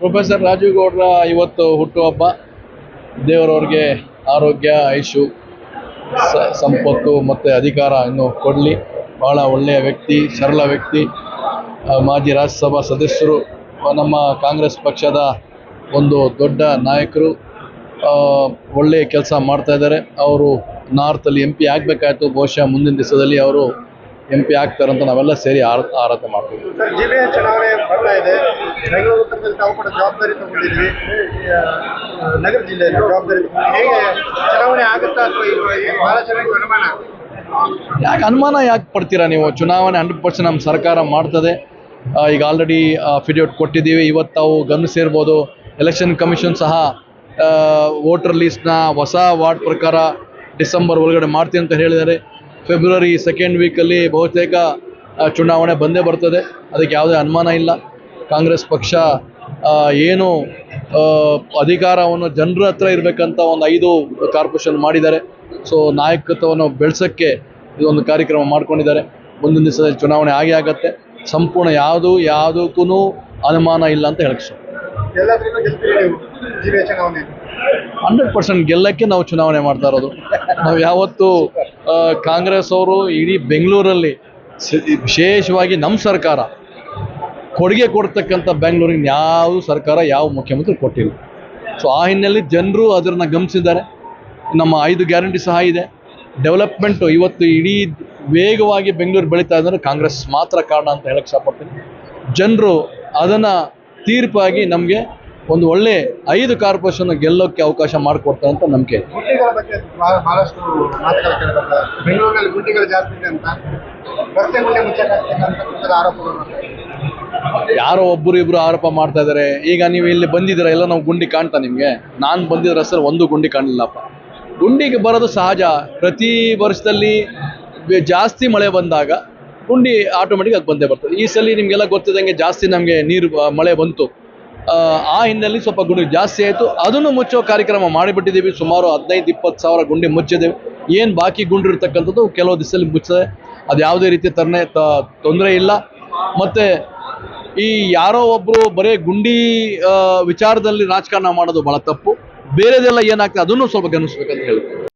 Professor Rajiv ಗೌಡ್ರ ಇವತ್ತು ಹುಟ್ಟುಹಬ್ಬ. ದೇವರವ್ರಿಗೆ ಆರೋಗ್ಯ ಆಯುಷು ಸಂಪತ್ತು ಮತ್ತು ಅಧಿಕಾರ ಇನ್ನು ಕೊಡಲಿ. ಬಹಳ ಒಳ್ಳೆಯ ವ್ಯಕ್ತಿ, ಸರಳ ವ್ಯಕ್ತಿ. ಮಾಜಿ ರಾಜ್ಯಸಭಾ ಸದಸ್ಯರು, ನಮ್ಮ ಕಾಂಗ್ರೆಸ್ ಪಕ್ಷದ ಒಂದು ದೊಡ್ಡ ನಾಯಕರು. ಒಳ್ಳೆಯ ಕೆಲಸ ಮಾಡ್ತಾಯಿದ್ದಾರೆ ಅವರು ನಾರ್ತಲ್ಲಿ ಎಂ ಪಿ ಆಗಬೇಕಾಯ್ತು. ಬಹುಶಃ ಮುಂದಿನ ದಿವಸದಲ್ಲಿ ಅವರು ಎಂ ಪಿ ಆಗ್ತಾರಂತ ನಾವೆಲ್ಲ ಸೇರಿ ಆರ ಆರಾಧನೆ ಮಾಡ್ತೀವಿ. ಜಿಲ್ಲೆಯ ಚುನಾವಣೆ ಬರ್ತಾ ಇದೆ. ಬೆಂಗಳೂರು ಉತ್ತರದಲ್ಲಿ ತಾವು ಕೂಡ ಜವಾಬ್ದಾರಿ ತಗೊಂಡಿದ್ವಿ ನಗರ ಜಿಲ್ಲೆಯಲ್ಲಿ ಜವಾಬ್ದಾರಿ ಹೇಗೆ ಚುನಾವಣೆ ಆಗುತ್ತಾ ಅಥವಾ? ಬಹಳ ಚೆನ್ನಾಗಿ ಅನುಮಾನ? ಯಾಕೆ ಅನುಮಾನ ಯಾಕೆ ಪಡ್ತೀರಾ ನೀವು? ಚುನಾವಣೆ ಹಂಡ್ರೆಡ್ ಪರ್ಸೆಂಟ್ ನಮ್ಮ ಸರ್ಕಾರ ಮಾಡ್ತದೆ. ಈಗ ಆಲ್ರೆಡಿ ಫಿಡಿಯೋಟ್ ಕೊಟ್ಟಿದ್ದೀವಿ. ಇವತ್ತು ತಾವು ಗಮನಿಸಿರ್ಬೋದು ಎಲೆಕ್ಷನ್ ಕಮಿಷನ್ ಸಹ ವೋಟರ್ ಲಿಸ್ಟ್ನ ಹೊಸ ವಾರ್ಡ್ ಪ್ರಕಾರ ಡಿಸೆಂಬರ್ ಒಳಗಡೆ ಮಾಡ್ತೀನಿ ಅಂತ ಹೇಳಿದ್ದಾರೆ. ಫೆಬ್ರವರಿ ಸೆಕೆಂಡ್ ವೀಕಲ್ಲಿ ಬಹುತೇಕ ಚುನಾವಣೆ ಬಂದೇ ಬರ್ತದೆ. ಅದಕ್ಕೆ ಯಾವುದೇ ಅನುಮಾನ ಇಲ್ಲ. ಕಾಂಗ್ರೆಸ್ ಪಕ್ಷ ಏನು ಅಧಿಕಾರವನ್ನು ಜನರ ಹತ್ರ ಇರಬೇಕಂತ ಒಂದು ಐದು ಕಾರ್ಪೊರೇಷನ್ ಮಾಡಿದ್ದಾರೆ. ಸೊ ನಾಯಕತ್ವವನ್ನು ಬೆಳೆಸೋಕ್ಕೆ ಇದೊಂದು ಕಾರ್ಯಕ್ರಮ ಮಾಡ್ಕೊಂಡಿದ್ದಾರೆ. ಮುಂದಿನ ದಿವಸದಲ್ಲಿ ಚುನಾವಣೆ ಆಗೇ ಆಗತ್ತೆ. ಸಂಪೂರ್ಣ ಯಾವುದು ಯಾವುದಕ್ಕೂ ಅನುಮಾನ ಇಲ್ಲ ಅಂತ ಹೇಳಕ್ಕೆ ಹಂಡ್ರೆಡ್ ಪರ್ಸೆಂಟ್ ಗೆಲ್ಲಕ್ಕೆ ನಾವು ಚುನಾವಣೆ ಮಾಡ್ತಾ ಇರೋದು. ನಾವು ಯಾವತ್ತು ಕಾಂಗ್ರೆಸ್ ಅವರು ಇಡೀ ಬೆಂಗಳೂರಲ್ಲಿ ವಿಶೇಷವಾಗಿ ನಮ್ಮ ಸರ್ಕಾರ ಕೊಡುಗೆ ಕೊಡ್ತಕ್ಕಂಥ ಬೆಂಗಳೂರಿಗೆ ಯಾವ ಸರ್ಕಾರ, ಯಾವ ಮುಖ್ಯಮಂತ್ರಿ ಕೊಟ್ಟಿಲ್ಲ. ಸೊ ಆ ಹಿನ್ನೆಲೆ ಜನರು ಅದನ್ನು ಗಮನಿಸಿದ್ದಾರೆ. ನಮ್ಮ ಐದು ಗ್ಯಾರಂಟಿ ಸಹ ಇದೆ. ಡೆವಲಪ್ಮೆಂಟು ಇವತ್ತು ಇಡೀ ವೇಗವಾಗಿ ಬೆಂಗಳೂರು ಬೆಳೀತಾ ಇದ್ದಾರೆ ಕಾಂಗ್ರೆಸ್ ಮಾತ್ರ ಕಾರಣ ಅಂತ ಹೇಳಕ್ಕೆ ಇಷ್ಟಪಡ್ತೀನಿ. ಜನರು ಅದನ್ನು ತೀರ್ಪಾಗಿ ನಮಗೆ ಒಂದು ಒಳ್ಳೆ ಐದು ಕಾರ್ಪೊರೇಷನ್ ಗೆಲ್ಲೋಕೆ ಅವಕಾಶ ಮಾಡಿಕೊಡ್ತಾರೆ ಅಂತ ನಂಬಿಕೆ ಇದೆ. ಯಾರೋ ಒಬ್ಬರು ಇಬ್ರು ಆರೋಪ ಮಾಡ್ತಾ ಇದ್ದಾರೆ ಈಗ ನೀವು ಇಲ್ಲಿ ಬಂದಿದ್ದೀರಾ ಎಲ್ಲ ನಾವು ಗುಂಡಿ ಕಾಣ್ತಾ ನಿಮಗೆ. ನಾನು ಬಂದಿರೋ ಸರ್ ಒಂದು ಗುಂಡಿ ಕಾಣಲಿಲ್ಲಪ್ಪ. ಗುಂಡಿಗೆ ಬರೋದು ಸಹಜ. ಪ್ರತಿ ವರ್ಷದಲ್ಲಿ ಜಾಸ್ತಿ ಮಳೆ ಬಂದಾಗ ಗುಂಡಿ ಆಟೋಮೆಟಿಕ್ ಆಗಿ ಬಂದೇ ಬರ್ತದೆ. ಈ ಸಲ ನಿಮಗೆಲ್ಲ ಗೊತ್ತಿದ್ದಂಗೆ ಜಾಸ್ತಿ ನಮಗೆ ನೀರು ಮಳೆ ಬಂತು. ಆ, ಹಿನ್ನೆಲೆಯಲ್ಲಿ ಹಿನ್ನೆಲೆ ಸ್ವಲ್ಪ ಗುಂಡಿ ಜಾಸ್ತಿ ಆಯಿತು. ಅದನ್ನು ಮುಚ್ಚೋ ಕಾರ್ಯಕ್ರಮ ಮಾಡಿಬಿಟ್ಟಿದ್ದೀವಿ. ಸುಮಾರು ಹದಿನೈದು ಇಪ್ಪತ್ತು ಸಾವಿರ ಗುಂಡಿ ಮುಚ್ಚಿದ್ದೇವೆ ಏನು ಬಾಕಿ ಗುಂಡಿ ಇರ್ತಕ್ಕಂಥದ್ದು ಕೆಲವು ದಿವಸದಲ್ಲಿ ಮುಚ್ಚದೆ. ಅದು ಯಾವುದೇ ರೀತಿ ತರನೇ ತೊಂದರೆ ಇಲ್ಲ. ಮತ್ತು ಈ ಯಾರೋ ಒಬ್ಬರು ಬರೀ ಗುಂಡಿ ವಿಚಾರದಲ್ಲಿ ರಾಜಕಾರಣ ಮಾಡೋದು ಬಹಳ ತಪ್ಪು. ಬೇರೆದೆಲ್ಲ ಏನಾಗ್ತದೆ ಅದನ್ನು ಸ್ವಲ್ಪ ಗಮನಿಸ್ಬೇಕಂತ ಹೇಳ್ತೀನಿ.